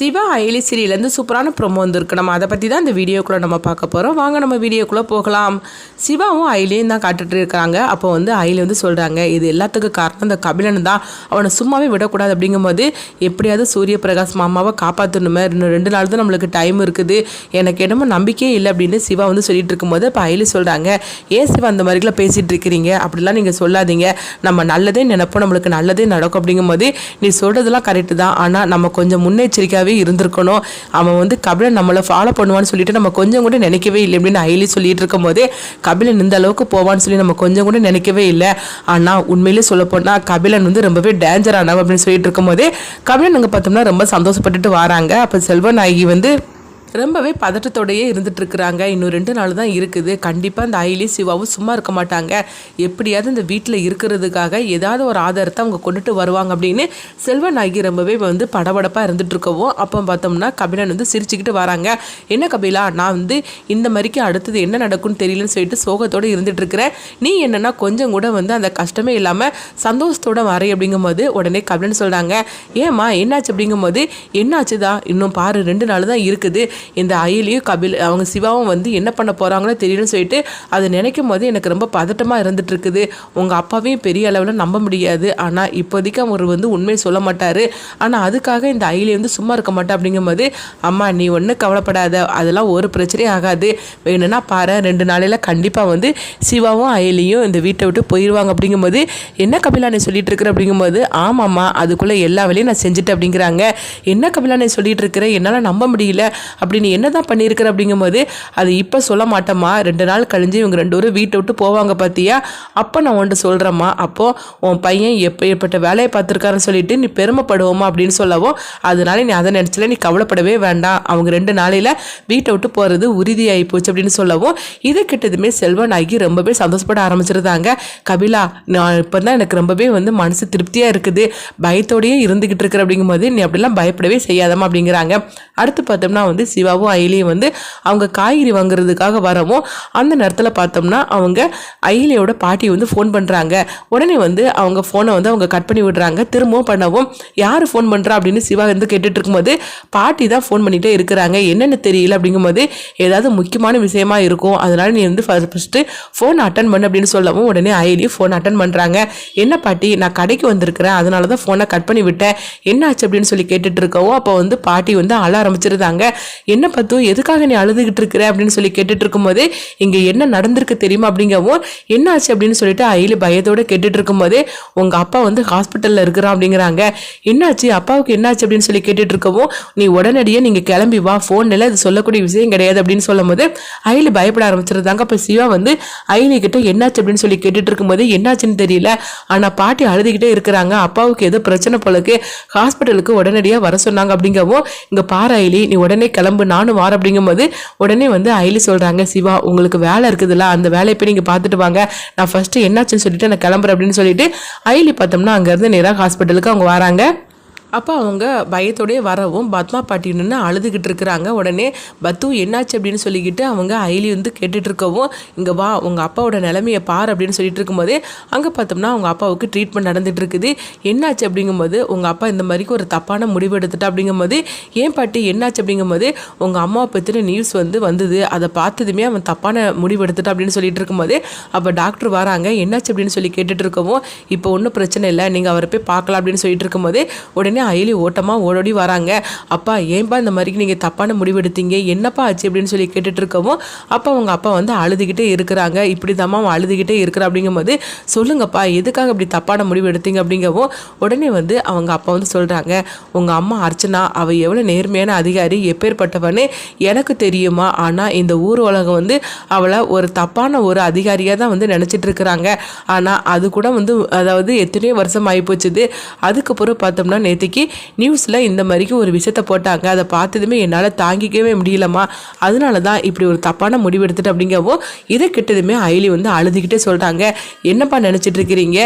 சிவா அயலி சீரியலேருந்து சூப்பரான ப்ரொமோ வந்திருக்கு. நம்ம அதை பற்றி தான் இந்த வீடியோக்குள்ளே நம்ம பார்க்க போகிறோம் வாங்க நம்ம வீடியோக்குள்ளே போகலாம். சிவாவும் ஐலியும் தான் காட்டுட்டு இருக்காங்க. அப்போ வந்து ஐலி வந்து சொல்கிறாங்க இது எல்லாத்துக்கும் காரணம் இந்த கபிலன் தான். அவனை சும்மாவே விடக்கூடாது அப்படிங்கும்போது எப்படியாவது சூரிய பிரகாஷ் மாமாவை காப்பாற்றணுமே இன்னும் ரெண்டு நாள் தான் நம்மளுக்கு டைம் இருக்குது. எனக்கு என்னமோ நம்பிக்கையே இல்லை அப்படின்னு சிவா வந்து சொல்லிட்டு இருக்கும்போது இப்போ ஐலி சொல்கிறாங்க ஏன் சிவா அந்த மாதிரிலாம் பேசிகிட்டு இருக்கிறீங்க? அப்படிலாம் நீங்கள் சொல்லாதீங்க. நம்ம நல்லதே நினைப்போம். நம்மளுக்கு நல்லதே நடக்கும். அப்படிங்கும்போது நீ சொல்கிறதெல்லாம் கரெக்டு தான். ஆனால் நம்ம கொஞ்சம் முன்னெச்சரிக்கையாகவே இருந்திருக்கணும். அவன் வந்து கபிலன் நம்மளை ஃபாலோ பண்ணுவான்னு சொல்லிட்டு நம்ம கொஞ்சம் கூட நினைக்கவே இல்லை அப்படின்னு அயலி சொல்லிட்டு இருக்கும்போதே கபிலன் இந்த அளவுக்கு போவான்னு சொல்லி நம்ம கொஞ்சம் கூட நினைக்கவே இல்லை. ஆனால் உண்மையிலே சொல்லப்போனால் கபிலன் வந்து ரொம்பவே டேஞ்சர் ஆனவன் அப்படின்னு சொல்லிட்டு இருக்கும்போதே கபிலன் அங்கே பார்த்தோம்னா ரொம்ப சந்தோஷப்பட்டுட்டு வராங்க. அப்போ செல்வநாயகி வந்து ரொம்பவே பதட்டத்தோடையே இருந்துட்டு இருக்கிறாங்க இன்னும் ரெண்டு நாள் தான் இருக்குது. கண்டிப்பாக இந்த அயிலி சிவாவும் சும்மா இருக்க மாட்டாங்க. எப்படியாவது இந்த வீட்டில் இருக்கிறதுக்காக ஏதாவது ஒரு ஆதாரத்தை அவங்க கொண்டுட்டு வருவாங்க அப்படின்னு செல்வநாயகி ரொம்பவே வந்து படபடப்பாக இருந்துட்டு இருக்கவும் அப்போ பார்த்தோம்னா கபிலன் வந்து சிரிச்சுக்கிட்டு வராங்க. என்ன கபிலா நான் வந்து இந்த மாதிரிக்கு அடுத்தது என்ன நடக்கும்னு தெரியலன்னு சொல்லிட்டு சோகத்தோடு இருந்துட்டு இருக்கிறேன் நீ என்னென்னா கொஞ்சம் கூட வந்து அந்த கஷ்டமே இல்லாமல் சந்தோஷத்தோட வரை அப்படிங்கும்போது உடனே கபிலன் சொல்கிறாங்க ஏம்மா என்னாச்சு? அப்படிங்கும்போது என்னாச்சுதா? இன்னும் பாரு ரெண்டு நாள் தான் இருக்குது. இந்த அயிலையும் கபில் அவங்க சிவாவும் வந்து என்ன பண்ண போகிறாங்களோ தெரியலன்னு சொல்லிட்டு அதை நினைக்கும் போது எனக்கு ரொம்ப பதட்டமாக இருந்துட்டு இருக்குது உங்கள் அப்பாவையும் பெரிய அளவில் நம்ப முடியாது. ஆனால் இப்போதைக்கு அவர் வந்து உண்மையை சொல்ல மாட்டார். ஆனால் அதுக்காக இந்த அயிலி வந்து சும்மா இருக்க மாட்டா அப்படிங்கும்போது அம்மா நீ ஒன்றும் கவலைப்படாத. அதெல்லாம் ஒரு பிரச்சனையும் ஆகாது. வேணும்னா பாரு. ரெண்டு நாளையில் கண்டிப்பாக வந்து சிவாவும் அயலியும் இந்த வீட்டை விட்டு போயிடுவாங்க அப்படிங்கும்போது என்ன கபிலா நீ சொல்லிட்டு இருக்கிற அப்படிங்கும்போது ஆமாம்மா. அதுக்குள்ளே எல்லா வேலையும் நான் செஞ்சுட்டேன். அப்படிங்கிறாங்க. என்ன கபிலா நீ சொல்லிட்டு இருக்கிற என்னால் நம்ப முடியல. அப்படி நீ என்ன தான் பண்ணியிருக்கிற அப்படிங்கும்போது அது இப்போ சொல்ல மாட்டேம்மா. ரெண்டு நாள் கழிஞ்சு இவங்க ரெண்டு பேரும் வீட்டை விட்டு போவாங்க பார்த்தியா அப்போ நான் உன்ட்டு சொல்கிறேம்மா அப்போது உன் பையன் எப்போ ஏற்பட்ட வேலையை பார்த்துருக்காருன்னு சொல்லிட்டு நீ பெருமைப்படுவோமா அப்படின்னு சொல்லவும் அதனால நீ அதை நினச்சல நீ கவலைப்படவே வேண்டாம். அவங்க ரெண்டு நாளையில் வீட்டை விட்டு போகிறது உறுதியாகி போச்சு அப்படின்னு சொல்லவும் இதை கிட்டதுமே செல்வனாகி ரொம்பவே சந்தோஷப்பட ஆரம்பிச்சிருந்தாங்க. கபிலா நான் இப்போ தான் எனக்கு ரொம்பவே வந்து மனசு திருப்தியாக இருக்குது. பயத்தோடையே இருந்துக்கிட்டு இருக்கிற அப்படிங்கும்போது நீ அப்படிலாம் பயப்படவே செய்யாதம்மா அப்படிங்கிறாங்க. அடுத்து பார்த்தோம்னா வந்து சிவாவும் அயிலியும் வந்து அவங்க காய்கறி வாங்குறதுக்காக வரவும் அந்த நேரத்தில் பார்த்தோம்னா அவங்க அயிலியோட பாட்டி வந்து ஃபோன் பண்ணுறாங்க உடனே வந்து அவங்க ஃபோனை வந்து அவங்க கட் பண்ணி விடுறாங்க. திரும்பவும் பண்ணவும் யார் ஃபோன் பண்ணுறா அப்படின்னு சிவா வந்து கேட்டுட்டு இருக்கும்போது பாட்டி தான் ஃபோன் பண்ணிகிட்டே இருக்கிறாங்க. என்னென்னு தெரியல அப்படிங்கும்போது ஏதாவது முக்கியமான விஷயமா இருக்கும். அதனால நீ வந்து ஃபஸ்ட்டு ஃபோன் அட்டன் பண்ணு அப்படின்னு சொல்லவும் உடனே அயலி ஃபோன் அட்டன் பண்ணுறாங்க என்ன பாட்டி நான் கடைக்கு வந்திருக்கிறேன். அதனால தான் ஃபோனை கட் பண்ணி விட்டேன். என்னாச்சு அப்படின்னு சொல்லி கேட்டுட்டு இருக்கவும் அப்போ வந்து பாட்டி வந்து அழ ஆரம்பிச்சிருந்தாங்க. என்ன பத்து? எதுக்காக நீ அழுதுகிட்டு இருக்கிற? அப்படின்னு சொல்லி கேட்டுட்டு இருக்கும்போது இங்கே என்ன நடந்திருக்கு தெரியுமா அப்படிங்கவும் என்னாச்சு அப்படின்னு சொல்லிட்டு அயலி பயத்தோட கேட்டுட்டு இருக்கும்போது உங்க அப்பா வந்து ஹாஸ்பிட்டல்ல இருக்கிறான் அப்படிங்கிறாங்க. என்னாச்சு? அப்பாவுக்கு என்னாச்சு அப்படின்னு சொல்லி கேட்டுட்டு இருக்கவும் நீ உடனடியே நீங்க கிளம்பி வா ஃபோன்ல இது சொல்லக்கூடிய விஷயம் கிடையாது அப்படின்னு சொல்லும்போது அயலி பயப்பட ஆரம்பிச்சிருந்தாங்க அப்ப சிவா வந்து அயலி கிட்ட என்னாச்சு அப்படின்னு சொல்லி கேட்டுட்டு இருக்கும்போது என்னாச்சுன்னு தெரியல. ஆனா பாட்டி அழுதுகிட்டே இருக்கிறாங்க. அப்பாவுக்கு ஏதோ பிரச்சனை போலக்கு ஹாஸ்பிட்டலுக்கு உடனடியா வர சொன்னாங்க அப்படிங்கவும் இங்க பாரு அயிலி நீ உடனே கிளம்பு. நானும் வார அப்படிங்கும்போது உடனே வந்து அயலி சொல்கிறாங்க சிவா உங்களுக்கு வேலை இருக்குதுல்ல அந்த வேலையை போய் நீங்கள் பார்த்துட்டு வாங்க. நான் ஃபஸ்ட்டு என்னாச்சுன்னு சொல்லிட்டு நான் கிளம்புறேன் அப்படின்னு சொல்லிட்டு ஐலி பார்த்தோம்னா அங்கேருந்து நேராக ஹாஸ்பிட்டலுக்கு அவங்க வராங்க. அப்போ அவங்க பயத்தோடயே வரவும் பத்மா பாட்டி நின்று அழுதுகிட்டு இருக்கிறாங்க. உடனே பத்து என்னாச்சு? அப்படின்னு சொல்லிக்கிட்டு அவங்க அயலி வந்து கேட்டுட்டு இருக்கவும் இங்கே வா உங்கள் அப்பாவோட நிலமையை பார் அப்படின்னு சொல்லிட்டு இருக்கும்போதே அங்கே பார்த்தோம்னா அவங்க அப்பாவுக்கு ட்ரீட்மெண்ட் நடந்துட்டு இருக்குது. என்னாச்சு? அப்படிங்கும்போது உங்கள் அப்பா இந்த மாதிரிக்கு ஒரு தப்பான முடிவு எடுத்துட்டா அப்படிங்கும்போது ஏன் பாட்டி என்னாச்சு? அப்படிங்கும்போது உங்கள் அம்மாவை பற்றின நியூஸ் வந்து வந்தது. அதை பார்த்ததுமே அவன் தப்பான முடிவு எடுத்துட்டா அப்படின்னு சொல்லிட்டு இருக்கும்போது அப்போ டாக்டர் வராங்க. என்னாச்சு? அப்படின்னு சொல்லி கேட்டுட்டு இருக்கவும் இப்போ ஒன்றும் பிரச்சனை இல்லை. நீங்கள் அவரை போய் பார்க்கலாம் அப்படின்னு சொல்லிட்டு இருக்கும்போது உடனே அயலி ஓட்டமாக ஓடோடி வராங்க. அப்பா ஏன்பா இந்த மாதிரி நீங்கள் தப்பான முடிவு எடுத்தீங்க என்னப்பா ஆச்சு? அப்படின்னு சொல்லி கேட்டுட்டு இருக்கவும் அப்போ அவங்க அப்பா வந்து அழுதுகிட்டே இருக்கிறாங்க. இப்படி தாம்மா அவன் அழுதுகிட்டே இருக்கிற. அப்படிங்கும்போது சொல்லுங்கப்பா எதுக்காக இப்படி தப்பான முடிவு எடுத்தீங்க அப்படிங்கவும் உடனே வந்து அவங்க அப்பா வந்து சொல்கிறாங்க உங்கள் அம்மா அர்ச்சனா அவள் எவ்வளோ நேர்மையான அதிகாரி எப்பேற்பட்டவன்னு எனக்கு தெரியுமா? ஆனால் இந்த ஊர் உலகம் வந்து அவளை ஒரு தப்பான ஒரு அதிகாரியாக தான் வந்து நினச்சிட்டு இருக்கிறாங்க. ஆனால் அது கூட வந்து அதாவது எத்தனையோ வருஷம் ஆகிப்போச்சுது அதுக்கப்புறம் பார்த்தோம்னா நேற்று நேற்றுக்கு நியூஸில் இந்த மாதிரிக்கு ஒரு விஷயத்தை போட்டாங்க. அதை பார்த்ததுமே என்னால் தாங்கிக்கவே முடியலம்மா. அதனால தான் இப்படி ஒரு தப்பான முடிவு எடுத்துட்டு அப்படிங்கவும் இதை கிட்டதுமே அயலி வந்து அழுதுகிட்டே சொல்கிறாங்க என்னப்பா நினச்சிட்டு இருக்கிறீங்க?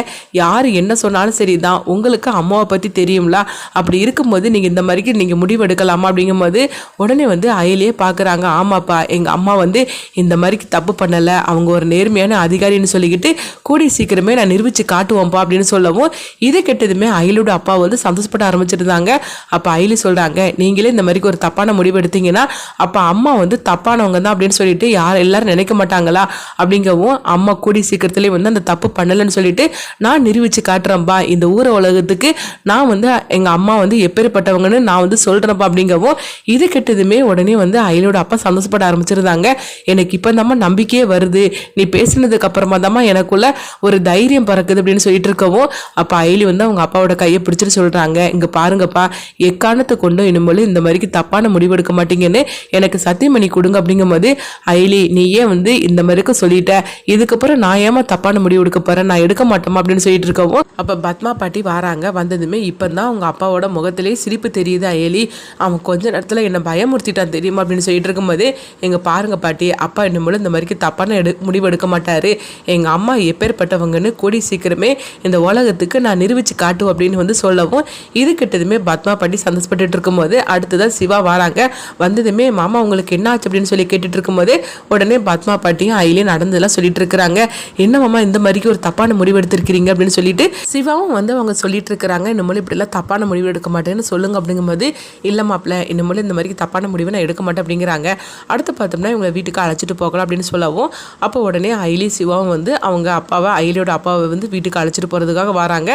யார் என்ன சொன்னாலும் சரி தான் உங்களுக்கு அம்மாவை பற்றி தெரியும்ல. அப்படி இருக்கும்போது நீங்கள் இந்த மாதிரிக்கு நீங்கள் முடிவு எடுக்கலாமா அப்படிங்கும்போது உடனே வந்து அயலியே பார்க்குறாங்க ஆமாப்பா எங்கள் அம்மா வந்து இந்த மாதிரிக்கு தப்பு பண்ணலை. அவங்க ஒரு நேர்மையான அதிகாரின்னு சொல்லிக்கிட்டு கூடி சீக்கிரமே நான் நிரூபித்து காட்டுவோம்ப்பா அப்படின்னு சொல்லவும் இதை கெட்டதுமே அயலோட அப்பா வந்து சந்தோஷப்பட ஆரம்பிச்சிருந்தாங்க. அப்போ ஐலி சொல்கிறாங்க நீங்களே இந்த மாதிரி ஒரு தப்பான முடிவு எடுத்தீங்கன்னா அப்போ அம்மா வந்து தப்பானவங்க தான் அப்படின்னு சொல்லிட்டு யார் எல்லாரும் நினைக்க மாட்டாங்களா? அப்படிங்கவும் அம்மா கூடி சீக்கிரத்துலேயே வந்து அந்த தப்பு பண்ணலைன்னு சொல்லிட்டு நான் நிரூபித்து காட்டுறேன்ப்பா இந்த ஊர உலகத்துக்கு நான் வந்து எங்கள் அம்மா வந்து எப்பேற்பட்டவங்கன்னு நான் வந்து சொல்கிறேன்ப்பா அப்படிங்கவும் இது கெட்டதுமே உடனே வந்து அயலோட அப்பா சந்தோஷப்பட ஆரம்பிச்சிருந்தாங்க. எனக்கு இப்போ தாம்மா நம்பிக்கையே வருது. நீ பேசினதுக்கு அப்புறமா தாம்மா எனக்குள்ள ஒரு தைரியம் பறக்குது அப்படின்னு சொல்லிட்டு இருக்கவும் அப்போ அயலி வந்து அவங்க அப்பாவோட கையை பிடிச்சிட்டு சொல்கிறாங்க இங்கே பாருங்கப்பா எக்காரணத்தை கொண்டும் இனிமேல் இந்த மாதிரிக்கு தப்பான முடிவு எடுக்க மாட்டீங்கன்னு எனக்கு சத்தியம் பண்ணி கொடுங்க அப்படிங்கும்போது அயலி ஏன் வந்து இந்த மாதிரிக்கு சொல்லிட்ட? இதுக்கப்புறம் நான் ஏமா தப்பான முடிவு எடுக்க போறேன்? நான் எடுக்க மாட்டோமா அப்படின்னு சொல்லிட்டு இருக்கவும் அப்போ பத்மா பாட்டி வராங்க. வந்ததுமே இப்போ தான் அவங்க அப்பாவோட முகத்திலே சிரிப்பு தெரியுது அயலி அவன் கொஞ்ச நேரத்தில் என்னை பயமுறுத்திட்டான் தெரியுமா அப்படின்னு சொல்லிட்டு இருக்கும்போது எங்க பாருங்க பாட்டி அப்பா இனிமேல் இந்த மாதிரிக்கு தப்பான எடு முடிவு எடுக்க மாட்டாரு. எங்க அம்மா எப்பேற்பட்டவங்கன்னு கூடி சீக்கிரமே இந்த உலகத்துக்கு நான் நிரூபிச்சு காட்டும் அப்படின்னு வந்து சொல்லவும் இது கிட்டதுமே பத்மா பாட்டி சந்தோஷப்பட்டுட்டு இருக்கும்போது அடுத்ததான் சிவா வராங்க. வந்ததுமே மாமா உங்களுக்கு என்ன ஆச்சு அப்படின்னு சொல்லி கேட்டுட்டு இருக்கும்போது உடனே பத்மா பாட்டியும் ஐலியும் நடந்ததெல்லாம் சொல்லிட்டு இருக்கிறாங்க. என்ன மாமா இந்த மாதிரிக்கு ஒரு தப்பான முடிவு எடுத்திருக்கிறீங்க? அப்படின்னு சொல்லிட்டு சிவாவும் வந்து அவங்க சொல்லிட்டு இருக்கிறாங்க. இனிமேல் இப்படிலாம் தப்பான முடிவு எடுக்க மாட்டேன்னு சொல்லுங்க அப்படிங்கும்போது இல்லை மாப்பிள்ள இனிமேல் இந்த மாதிரி தப்பான முடிவை நான் எடுக்க மாட்டேன் அப்படிங்கிறாங்க. அடுத்து பார்த்தோம்னா இவங்க வீட்டுக்கு அழைச்சிட்டு போகலாம் அப்படின்னு சொல்லவும் அப்போ உடனே ஐலி சிவாவும் வந்து அவங்க அப்பாவை ஐலியோட அப்பாவை வந்து வீட்டுக்கு அழைச்சிட்டு போகிறதுக்காக வராங்க.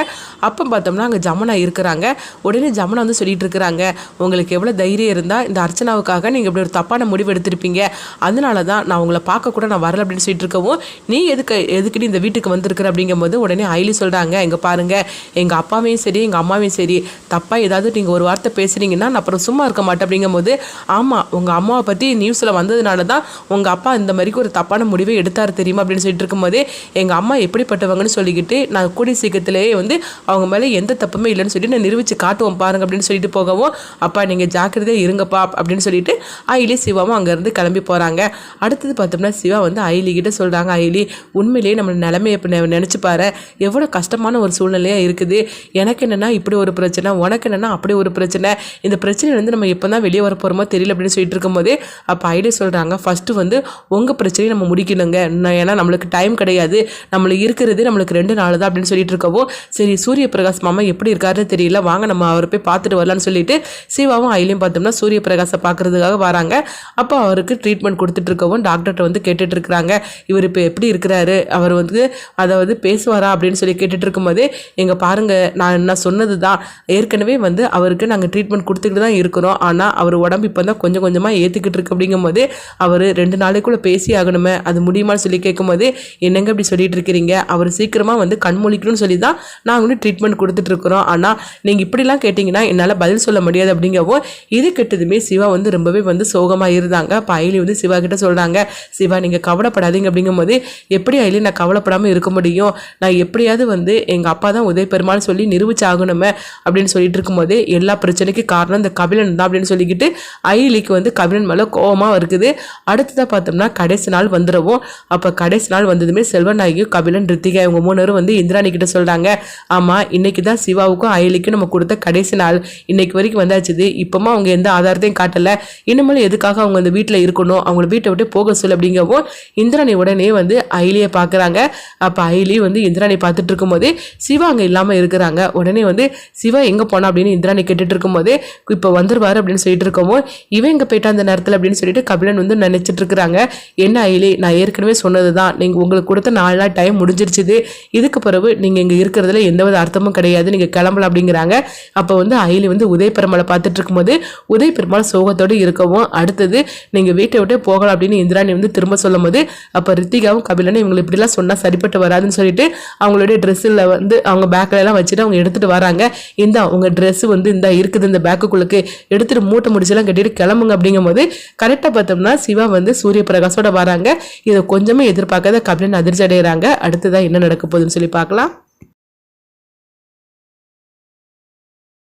அப்போ பார்த்தோம்னா அங்கே ஜமுனா இருக்கிறாங்க. உடனே ஜமுனா வந்து சொல்லிட்டு இருக்கிறாங்க உங்களுக்கு எவ்வளோ தைரியம் இருந்தால் இந்த அர்ச்சனாவுக்காக நீங்கள் இப்படி ஒரு தப்பான முடிவு எடுத்திருப்பீங்க. அதனால தான் நான் உங்களை பார்க்க கூட நான் வரல அப்படின்னு சொல்லிட்டு இருக்கவும் நீ எதுக்கு எதுக்குடி இந்த வீட்டுக்கு வந்திருக்கிற? அப்படிங்கும்போது உடனே ஐலி சொல்கிறாங்க இங்கே பாருங்க எங்கள் அப்பாவையும் சரி எங்கள் அம்மாவையும் சரி தப்பாக ஏதாவது நீங்கள் ஒரு வார்த்தை பேசுகிறீங்கன்னா நான் அப்புறம் சும்மா இருக்க மாட்டேன் அப்படிங்கும்போது ஆமாம் உங்கள் அம்மாவை பற்றி நியூஸில் வந்ததுனால தான் உங்கள் அப்பா இந்த மாதிரிக்கு ஒரு தப்பான முடிவை எடுத்தார் தெரியுமா? அப்படின்னு சொல்லிட்டு இருக்கும்போது எங்கள் அம்மா எப்படிப்பட்டவங்கன்னு சொல்லிக்கிட்டு நான் கூடிய சீக்கிரத்திலேயே வந்து அவங்க மேலே எந்த தப்புமே இல்லைன்னு சொல்லி நான் நிரூபித்து காட்டுவோம் பாருங்க அப்படின்னு சொல்லிட்டு போகவும் அப்பா நீங்கள் ஜாக்கிரதையாக இருங்கப்பா அப்படின்னு சொல்லிட்டு ஐலி சிவாவும் அங்கேருந்து கிளம்பி போகிறாங்க அடுத்தது பார்த்தோம்னா சிவா வந்து ஐலி கிட்ட சொல்கிறாங்க ஐலி உண்மையிலேயே நம்ம நிலைமையை இப்போ நினச்சி பாரு. எவ்வளோ கஷ்டமான ஒரு சூழ்நிலையாக இருக்குது. எனக்கு என்னென்னா இப்படி ஒரு பிரச்சனை உனக்கு என்னென்னா அப்படி ஒரு பிரச்சனை. இந்த பிரச்சனையிலேருந்து நம்ம எப்போ தான் வெளியே வர போகிறோமோ தெரியல அப்படின்னு சொல்லிட்டு இருக்கும்போது அப்போ ஐடி சொல்கிறாங்க ஃபஸ்ட்டு வந்து உங்கள் பிரச்சனையை நம்ம முடிக்கணுங்க. ஏன்னா நம்மளுக்கு டைம் கிடையாது. நம்மளுக்கு இருக்கிறது நம்மளுக்கு ரெண்டு நாள் தான் அப்படின்னு சொல்லிட்டு இருக்கவோ சரி சூரிய பிரகாஷ் மாமா எப்படி இருக்காருன்னு தெரியல வாங்க நம்ம அவரை போய் பார்த்துட்டு வரலான்னு சொல்லிட்டு சிவாவும் ஐலையும் பார்த்தோம்னா சூரிய பிரகாஷை பார்க்கறதுக்காக வராங்க. அப்போ அவருக்கு ட்ரீட்மெண்ட் கொடுத்துட்டு இருக்கவும் டாக்டர்கிட்ட வந்து கேட்டுட்டு இருக்கிறாங்க. இவர் இப்போ எப்படி இருக்கிறாரு? அவர் வந்து அதாவது பேசுவாரா அப்படின்னு சொல்லி கேட்டுட்டு இருக்கும்போது எங்கள் பாருங்க நான் என்ன சொன்னது தான் ஏற்கனவே வந்து அவருக்கு நாங்கள் ட்ரீட்மெண்ட் கொடுத்துக்கிட்டு தான் இருக்கிறோம். ஆனால் அவர் உடம்பு இப்போ தான் கொஞ்சம் கொஞ்சமாக ஏற்றுக்கிட்டு இருக்கு. அப்படிங்கும்போது அவர் ரெண்டு நாளைக்குள்ளே பேசி ஆகணுமே. அது முடியுமான்னு சொல்லி கேட்கும்போது என்னங்க இப்படி சொல்லிட்டு இருக்கிறீங்க? அவர் சீக்கிரமாக வந்து கண்மொழிக்கணும்னு சொல்லி தான் நாங்கள் ட்ரீட்மெண்ட் கொடுத்துட்டு இருக்கிறோம். ஆனால் நீங்கள் இப்படிலாம் கேட்டிங்கன்னா என்னால் பதில் சொல்ல முடியாது அப்படிங்கவும் இது கெட்டதுமே சிவா வந்து ரொம்பவே வந்து சோகமாக இருந்தாங்க. அப்போ ஐலி வந்து சிவா கிட்ட சொல்கிறாங்க சிவா நீங்கள் கவலைப்படாதீங்க. அப்படிங்கும்போது எப்படி ஐலி நான் கவலைப்படாமல் இருக்க முடியும்? நான் எப்படியாவது வந்து எங்கள் அப்பா தான் உதய பெருமாள் சொல்லி நிரூபிச்சாகணுமே அப்படின்னு சொல்லிட்டு இருக்கும்போது எல்லா பிரச்சனைக்கும் காரணம் இந்த கபிலன் தான் அப்படின்னு சொல்லிக்கிட்டு ஐலிக்கு வந்து கபிலன் மேலே கோபமாக இருக்குது. அடுத்ததாக பார்த்தோம்னா கடைசி நாள் வந்துடுவோம் அப்போ கடைசி நாள் வந்ததுமே செல்வநாயகி கபிலன் ரித்திகா இவங்க மூணரும் வந்து இந்திராணி கிட்ட சொல்கிறாங்க ஆமாம் இன்னைக்கு தான் சிவாவுக்கும் அயலிக்கும் நம்ம கொடுத்த கடைசி நாள் இன்னைக்கு வரைக்கும் வந்தாச்சுது. இப்போமா அவங்க எந்த ஆதாரத்தையும் காட்டலை. இனிமேல் எதுக்காக அவங்க அந்த வீட்டில் இருக்கணும்? அவங்கள வீட்டை விட்டு போக சொல்லு அப்படிங்கவும் இந்திராணி உடனே வந்து ஐலியை பார்க்குறாங்க. அப்போ ஐலி வந்து இந்திராணி பார்த்துட்டு இருக்கும்போது சிவா அங்கே இல்லாமல் இருக்கிறாங்க. உடனே வந்து சிவா எங்கே போனா அப்படின்னு இந்திராணி கேட்டுட்டு இருக்கும்போது இப்போ வந்துருவார் அப்படின்னு சொல்லிட்டு இருக்கவும் இவன் இங்கே போயிட்டா அந்த நேரத்தில்? அப்படின்னு சொல்லிட்டு கபிலன் வந்து நினைச்சிட்டு இருக்கிறாங்க. என்ன ஐலி நான் ஏற்கனவே சொன்னது தான் நீங்கள் உங்களுக்கு கொடுத்த நாலு நாள் டைம் முடிஞ்சிருச்சுது. இதுக்கு பிறகு நீங்கள் இங்கே இருக்கிறதுல எந்த வித அர்த்தமும் கிடையாது. நீங்கள் கிளம்பலாம் அப்படிங்கிறாங்க. அப்போ வந்து அயிலி வந்து உதய பெருமாளை பார்த்துட்டு இருக்கும்போது உதய பெருமாள் சோகத்தோடு இருக்கவும் அடுத்தது நீங்கள் வீட்டை விட்டு போகலாம் அப்படின்னு இந்திராணி வந்து திரும்ப சொல்லும் போது அப்போ ரித்திகாவும் கபிலனும் இவங்களை இப்படிலாம் சொன்னால் சரிப்பட்டு வராதுன்னு சொல்லிட்டு அவங்களுடைய ட்ரெஸ்ஸில் வந்து அவங்க பேக்கில் எல்லாம் வச்சுட்டு அவங்க எடுத்துகிட்டு வராங்க. இந்த உங்கள் ட்ரெஸ்ஸு வந்து இந்த இருக்குது இந்த பேக்குக்குள்ளுக்கு எடுத்துகிட்டு மூட்டை முடிச்செல்லாம் கட்டிட்டு கிளம்புங்க அப்படிங்கும்போது கரெக்டாக பார்த்தோம்னா சிவா வந்து சூரிய பிரகாசோட வராங்க. இதை கொஞ்சமே எதிர்பார்க்காத கபிலன் அதிர்ச்சி அடைகிறாங்க அடுத்ததான் என்ன நடக்க போகுதுன்னு சொல்லி பார்க்கலாம்.